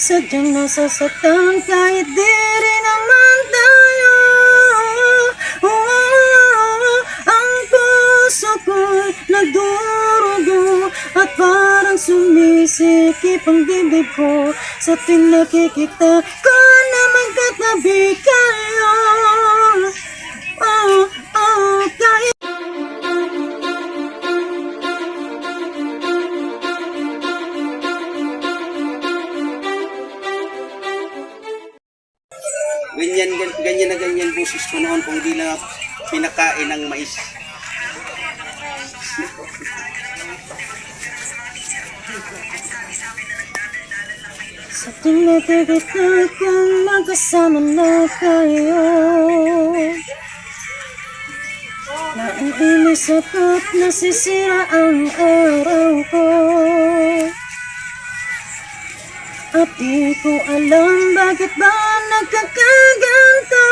Sadyang nasasaktan kahit di rin naman tayo. Oh, Ang puso ko'y nagdurugo At parang sumisikip ang dibdib ko. Sa tuwing nakikita ko na magkatabi Ganyan, gan- ganyan na ganyan boses ko noon kung di na pinakain ng mais. Sa tuwing nakikita kong magkasama na kayo Naiinis ako't nasisira ang araw ko At di ko alam bakit ba nagkakaganto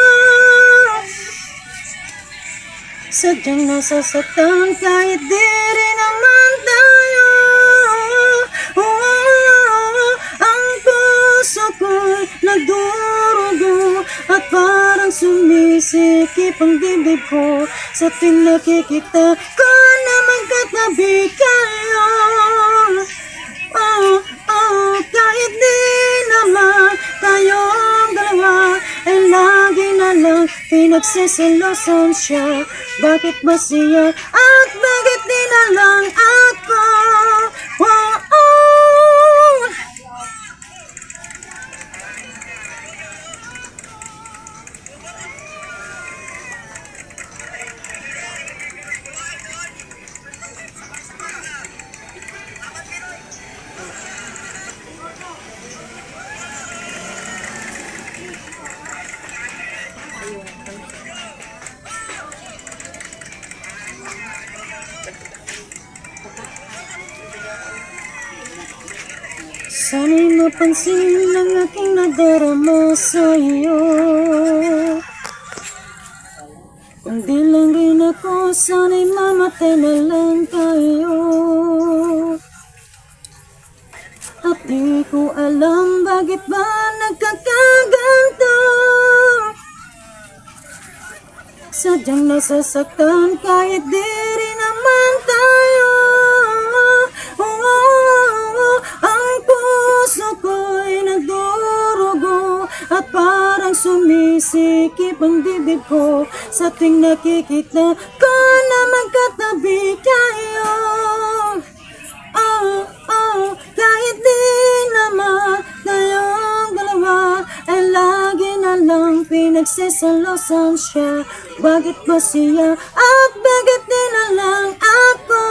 Sadyang nasasaktan kahit di rin naman tayo. Oh, Ang puso ko'y nagdurugo At parang sumisikip ang dibdib ko. Sa tuwing nakikita ko na magkatabi kayo pinagsisilosan siya. Bakit ba siya? At bakit di na lang ako Sana'y mapansin ng aking nadarama sa iyo Kung di lang rin ako, sana'y mamatay na lang tayo. At di ko alam bakit ba nagkakaganto. Sadyang nasasaktan kahit di rin sumisikip ang dibdib ko. Sa tuwing nakikita ko na magkatabi kayo. Oh, oh, kahit di naman tayong dalawa Ay lagi na lang pinagsisalosan siya. Bakit ba siya? At bakit di na lang ako?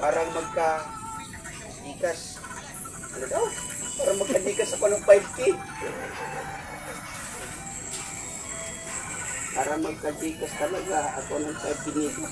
Parang magka dikas. Ano daw? Parang magka-dikas ako ng 5K. Para magka-dikas talaga ako ng 5K nito.